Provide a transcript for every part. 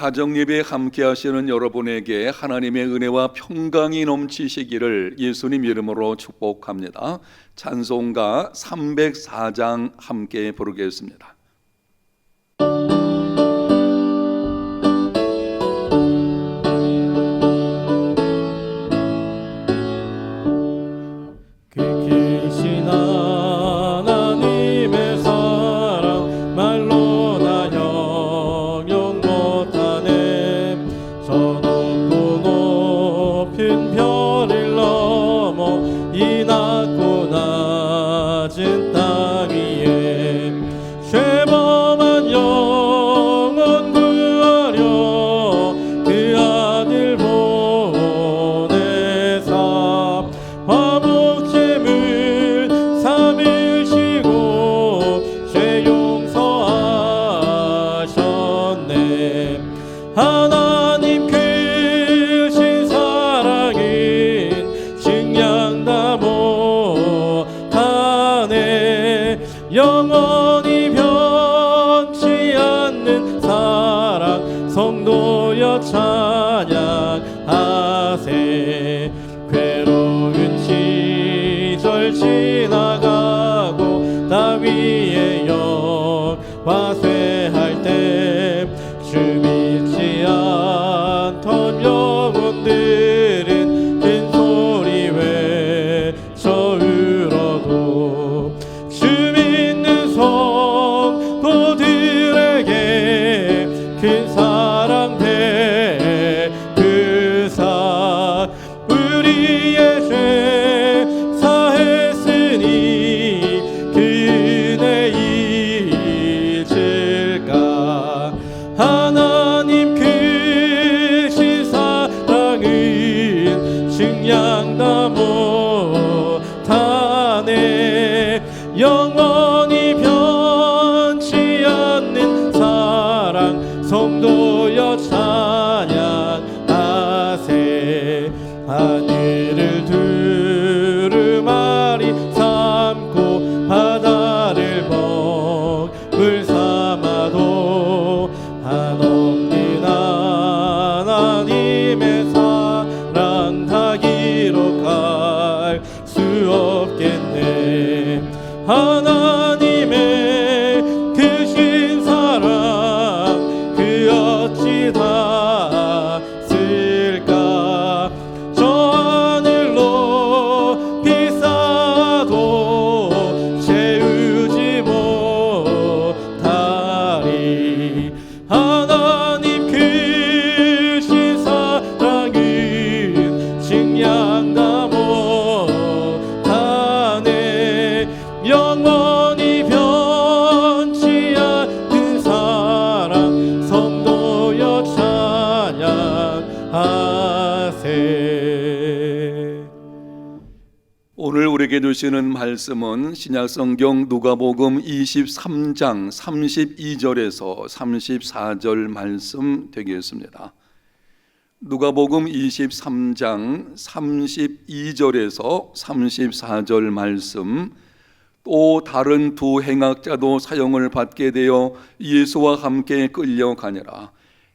가정 예배 함께 하시는 여러분에게 하나님의 은혜와 평강이 넘치시기를 예수님 이름으로 축복합니다. 찬송가 304장 함께 부르겠습니다. 쇠할 때 주 믿지 않 사랑 성도 주시는 말씀은 신약성경 누가복음 23장 32절에서 34절 말씀 되겠습니다. 누가복음 23장 32절에서 34절 말씀 또 다른 두 행악자도 사형을 받게 되어 예수와 함께 끌려가니라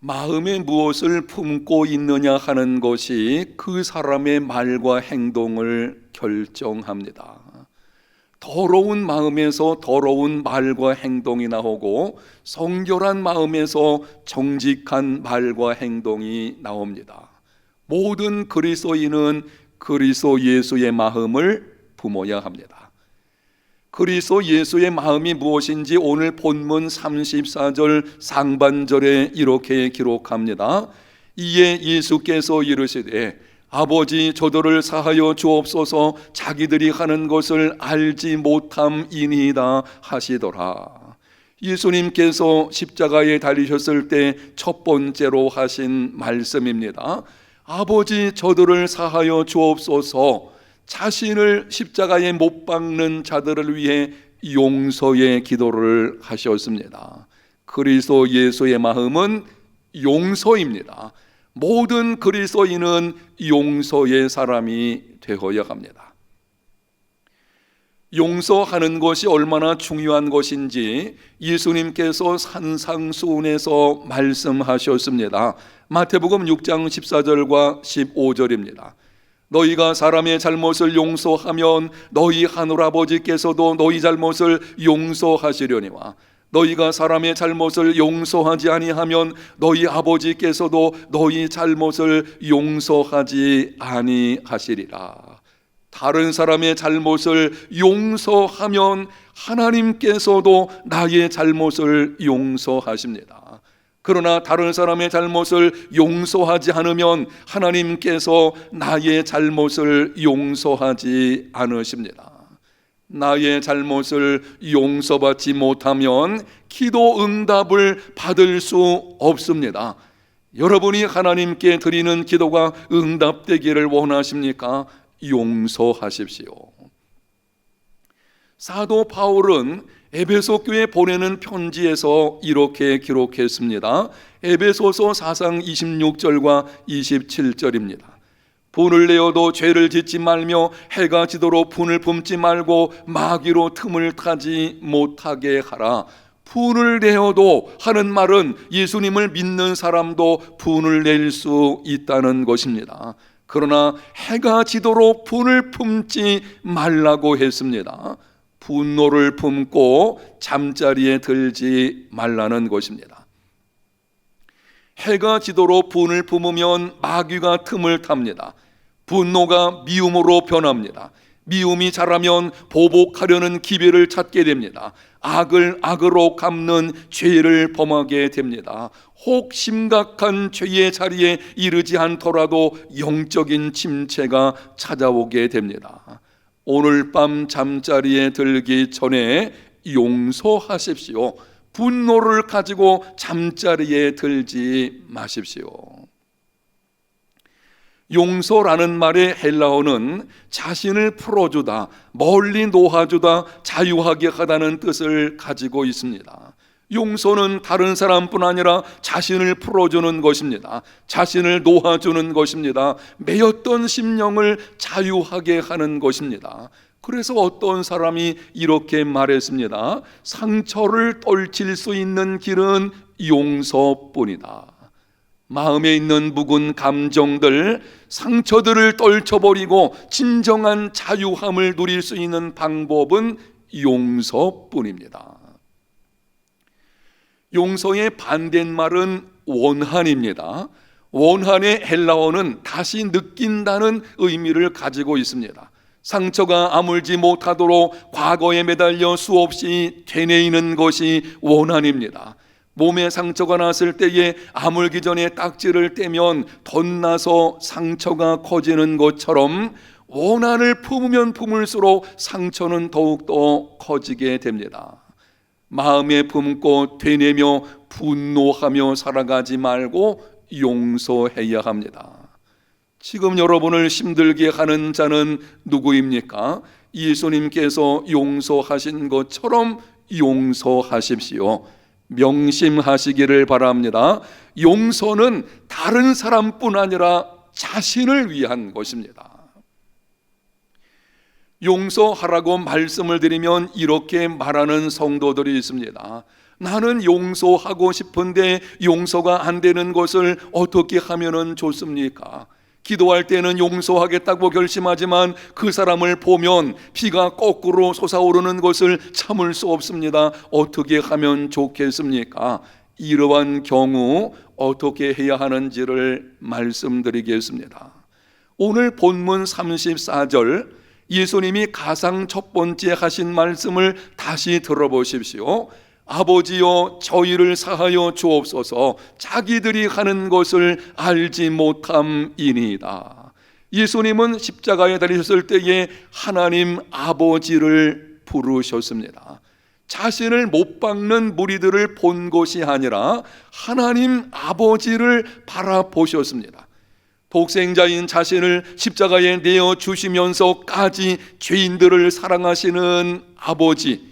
마음에 무엇을 품고 있느냐 하는 것이 그 사람의 말과 행동을 결정합니다. 더러운 마음에서 더러운 말과 행동이 나오고 성결한 마음에서 정직한 말과 행동이 나옵니다. 모든 그리스도인은 그리스도 예수의 마음을 품어야 합니다. 그리스도 예수의 마음이 무엇인지 오늘 본문 34절 상반절에 이렇게 기록합니다. 이에 예수께서 이르시되 아버지 저들을 사하여 주옵소서 자기들이 하는 것을 알지 못함이니이다 하시더라. 예수님께서 십자가에 달리셨을 때 첫 번째로 하신 말씀입니다. 아버지 저들을 사하여 주옵소서 자신을 십자가에 못 박는 자들을 위해 용서의 기도를 하셨습니다. 그리스도 예수의 마음은 용서입니다. 모든 그리스도인은 용서의 사람이 되어야 합니다. 용서하는 것이 얼마나 중요한 것인지 예수님께서 산상수훈에서 말씀하셨습니다. 마태복음 6장 14절과 15절입니다. 너희가 사람의 잘못을 용서하면 너희 하늘 아버지께서도 너희 잘못을 용서하시려니와 너희가 사람의 잘못을 용서하지 아니하면 너희 아버지께서도 너희 잘못을 용서하지 아니하시리라. 다른 사람의 잘못을 용서하면 하나님께서도 나의 잘못을 용서하십니다. 그러나 다른 사람의 잘못을 용서하지 않으면 하나님께서 나의 잘못을 용서하지 않으십니다. 나의 잘못을 용서받지 못하면 기도 응답을 받을 수 없습니다. 여러분이 하나님께 드리는 기도가 응답되기를 원하십니까? 용서하십시오. 사도 바울은 에베소 교회 보내는 편지에서 이렇게 기록했습니다. 에베소서 4장 26절과 27절입니다. 분을 내어도 죄를 짓지 말며 해가 지도록 분을 품지 말고 마귀로 틈을 타지 못하게 하라. 분을 내어도 하는 말은 예수님을 믿는 사람도 분을 낼 수 있다는 것입니다. 그러나 해가 지도록 분을 품지 말라고 했습니다. 분노를 품고 잠자리에 들지 말라는 것입니다. 해가 지도록 분을 품으면 마귀가 틈을 탑니다. 분노가 미움으로 변합니다. 미움이 자라면 보복하려는 기회를 찾게 됩니다. 악을 악으로 갚는 죄를 범하게 됩니다. 혹 심각한 죄의 자리에 이르지 않더라도 영적인 침체가 찾아오게 됩니다. 오늘 밤 잠자리에 들기 전에 용서하십시오. 분노를 가지고 잠자리에 들지 마십시오. 용서라는 말의 헬라어는 자신을 풀어주다, 멀리 놓아주다, 자유하게 하다는 뜻을 가지고 있습니다. 용서는 다른 사람뿐 아니라 자신을 풀어주는 것입니다. 자신을 놓아주는 것입니다. 매였던 심령을 자유하게 하는 것입니다. 그래서 어떤 사람이 이렇게 말했습니다. 상처를 떨칠 수 있는 길은 용서뿐이다. 마음에 있는 묵은 감정들, 상처들을 떨쳐버리고 진정한 자유함을 누릴 수 있는 방법은 용서뿐입니다. 용서의 반대말은 원한입니다. 원한의 헬라어는 다시 느낀다는 의미를 가지고 있습니다. 상처가 아물지 못하도록 과거에 매달려 수없이 되뇌이는 것이 원한입니다. 몸에 상처가 났을 때에 아물기 전에 딱지를 떼면 덧나서 상처가 커지는 것처럼 원한을 품으면 품을수록 상처는 더욱더 커지게 됩니다. 마음에 품고 되뇌며 분노하며 살아가지 말고 용서해야 합니다. 지금 여러분을 힘들게 하는 자는 누구입니까? 예수님께서 용서하신 것처럼 용서하십시오. 명심하시기를 바랍니다. 용서는 다른 사람뿐 아니라 자신을 위한 것입니다. 용서하라고 말씀을 드리면 이렇게 말하는 성도들이 있습니다. 나는 용서하고 싶은데 용서가 안 되는 것을 어떻게 하면 좋습니까? 기도할 때는 용서하겠다고 결심하지만 그 사람을 보면 피가 거꾸로 솟아오르는 것을 참을 수 없습니다. 어떻게 하면 좋겠습니까? 이러한 경우 어떻게 해야 하는지를 말씀드리겠습니다. 오늘 본문 34절 예수님이 가상 첫 번째 하신 말씀을 다시 들어보십시오. 아버지여 저희를 사하여 주옵소서 자기들이 하는 것을 알지 못함이니이다. 예수님은 십자가에 달리셨을 때에 하나님 아버지를 부르셨습니다. 자신을 못 박는 무리들을 본 것이 아니라 하나님 아버지를 바라보셨습니다. 독생자인 자신을 십자가에 내어 주시면서까지 죄인들을 사랑하시는 아버지,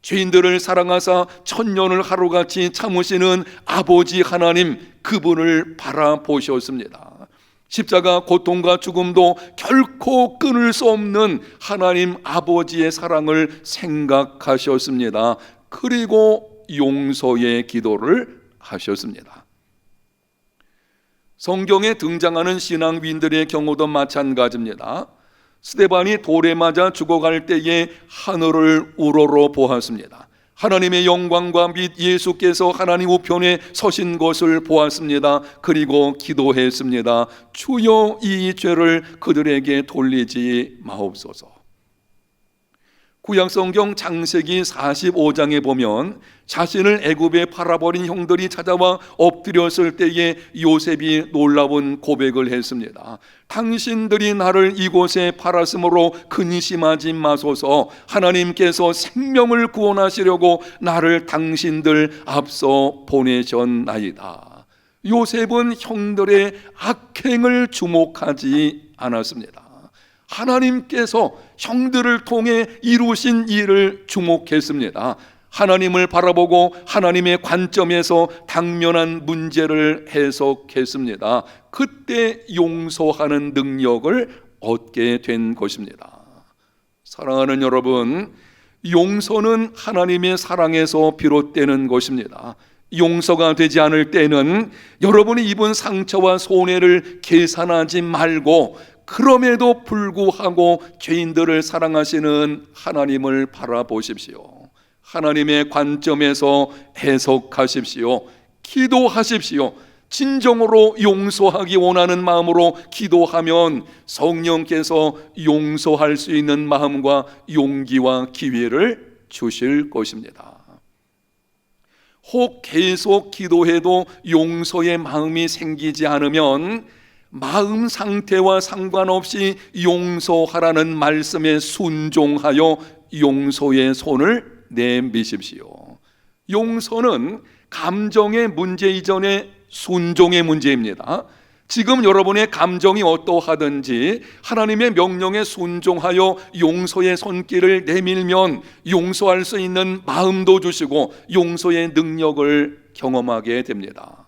죄인들을 사랑하사 천년을 하루같이 참으시는 아버지 하나님 그분을 바라보셨습니다. 십자가 고통과 죽음도 결코 끊을 수 없는 하나님 아버지의 사랑을 생각하셨습니다. 그리고 용서의 기도를 하셨습니다. 성경에 등장하는 신앙인들의 경우도 마찬가지입니다. 스테반이 돌에 맞아 죽어갈 때에 하늘을 우러러 보았습니다. 하나님의 영광과 및 예수께서 하나님 우편에 서신 것을 보았습니다. 그리고 기도했습니다. 주여 이 죄를 그들에게 돌리지 마옵소서. 구약성경 창세기 45장에 보면 자신을 애굽에 팔아버린 형들이 찾아와 엎드렸을 때에 요셉이 놀라운 고백을 했습니다. 당신들이 나를 이곳에 팔았으므로 근심하지 마소서 하나님께서 생명을 구원하시려고 나를 당신들 앞서 보내셨나이다. 요셉은 형들의 악행을 주목하지 않았습니다. 하나님께서 형들을 통해 이루신 일을 주목했습니다. 하나님을 바라보고 하나님의 관점에서 당면한 문제를 해석했습니다. 그때 용서하는 능력을 얻게 된 것입니다. 사랑하는 여러분, 용서는 하나님의 사랑에서 비롯되는 것입니다. 용서가 되지 않을 때는 여러분이 입은 상처와 손해를 계산하지 말고 그럼에도 불구하고 죄인들을 사랑하시는 하나님을 바라보십시오. 하나님의 관점에서 해석하십시오. 기도하십시오. 진정으로 용서하기 원하는 마음으로 기도하면 성령께서 용서할 수 있는 마음과 용기와 기회를 주실 것입니다. 혹 계속 기도해도 용서의 마음이 생기지 않으면 마음 상태와 상관없이 용서하라는 말씀에 순종하여 용서의 손을 내미십시오. 용서는 감정의 문제 이전에 순종의 문제입니다. 지금 여러분의 감정이 어떠하든지 하나님의 명령에 순종하여 용서의 손길을 내밀면 용서할 수 있는 마음도 주시고 용서의 능력을 경험하게 됩니다.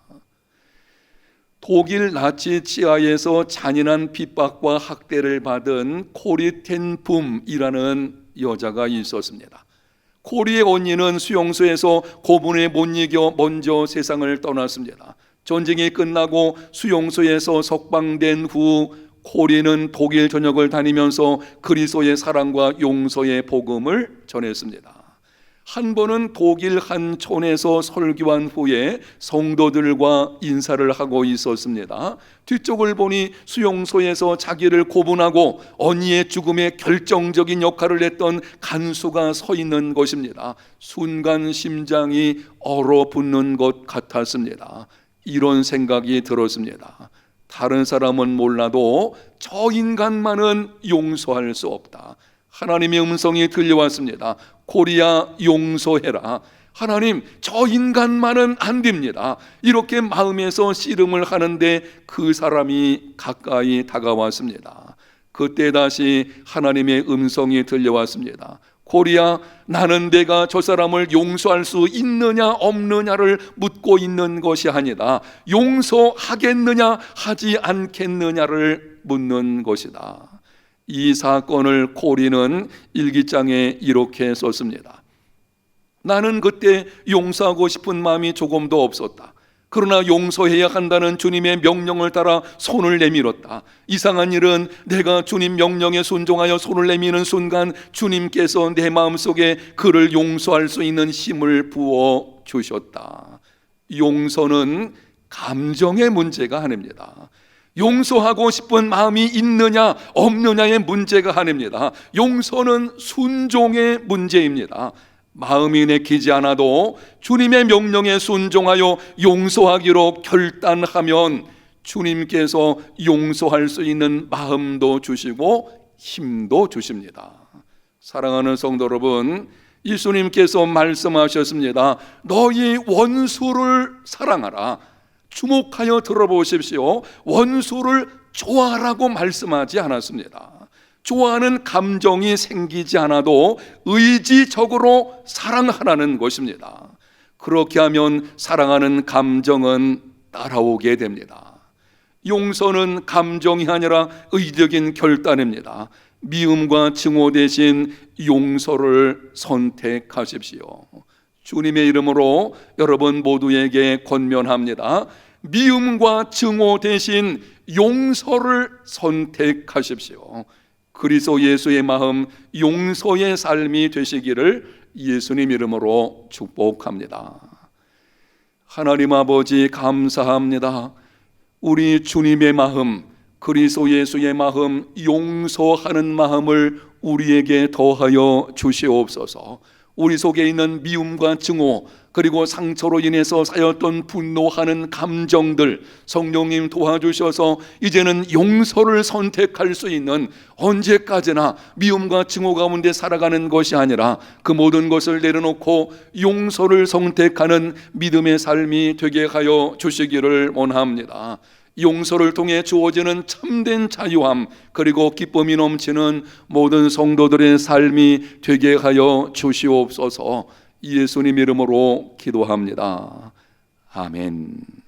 독일 나치 치하에서 잔인한 핍박과 학대를 받은 코리 텐품이라는 여자가 있었습니다. 코리의 언니는 수용소에서 고문에 못 이겨 먼저 세상을 떠났습니다. 전쟁이 끝나고 수용소에서 석방된 후 코리는 독일 전역을 다니면서 그리스도의 사랑과 용서의 복음을 전했습니다. 한 번은 독일 한 촌에서 설교한 후에 성도들과 인사를 하고 있었습니다. 뒤쪽을 보니 수용소에서 자기를 고분하고 언니의 죽음에 결정적인 역할을 했던 간수가 서 있는 것입니다. 순간 심장이 얼어붙는 것 같았습니다. 이런 생각이 들었습니다. 다른 사람은 몰라도 저 인간만은 용서할 수 없다. 하나님의 음성이 들려왔습니다. 코리아 용서해라. 하나님, 저 인간만은 안 됩니다. 이렇게 마음에서 씨름을 하는데 그 사람이 가까이 다가왔습니다. 그때 다시 하나님의 음성이 들려왔습니다. 코리아, 나는 내가 저 사람을 용서할 수 있느냐 없느냐를 묻고 있는 것이 아니다. 용서하겠느냐 하지 않겠느냐를 묻는 것이다. 이 사건을 코리는 일기장에 이렇게 썼습니다. 나는 그때 용서하고 싶은 마음이 조금도 없었다. 그러나 용서해야 한다는 주님의 명령을 따라 손을 내밀었다. 이상한 일은 내가 주님 명령에 순종하여 손을 내미는 순간 주님께서 내 마음속에 그를 용서할 수 있는 힘을 부어 주셨다. 용서는 감정의 문제가 아닙니다. 용서하고 싶은 마음이 있느냐 없느냐의 문제가 아닙니다. 용서는 순종의 문제입니다. 마음이 내키지 않아도 주님의 명령에 순종하여 용서하기로 결단하면 주님께서 용서할 수 있는 마음도 주시고 힘도 주십니다. 사랑하는 성도 여러분, 예수님께서 말씀하셨습니다. 너희 원수를 사랑하라. 주목하여 들어보십시오. 원수를 좋아라고 말씀하지 않았습니다. 좋아하는 감정이 생기지 않아도 의지적으로 사랑하라는 것입니다. 그렇게 하면 사랑하는 감정은 따라오게 됩니다. 용서는 감정이 아니라 의적인 결단입니다. 미움과 증오 대신 용서를 선택하십시오. 주님의 이름으로 여러분 모두에게 권면합니다. 미움과 증오 대신 용서를 선택하십시오. 그리스도 예수의 마음 용서의 삶이 되시기를 예수님 이름으로 축복합니다. 하나님 아버지 감사합니다. 우리 주님의 마음, 그리스도 예수의 마음, 용서하는 마음을 우리에게 더하여 주시옵소서. 우리 속에 있는 미움과 증오 그리고 상처로 인해서 쌓였던 분노하는 감정들 성령님 도와주셔서 이제는 용서를 선택할 수 있는 언제까지나 미움과 증오 가운데 살아가는 것이 아니라 그 모든 것을 내려놓고 용서를 선택하는 믿음의 삶이 되게 하여 주시기를 원합니다. 용서를 통해 주어지는 참된 자유함 그리고 기쁨이 넘치는 모든 성도들의 삶이 되게 하여 주시옵소서 예수님 이름으로 기도합니다. 아멘.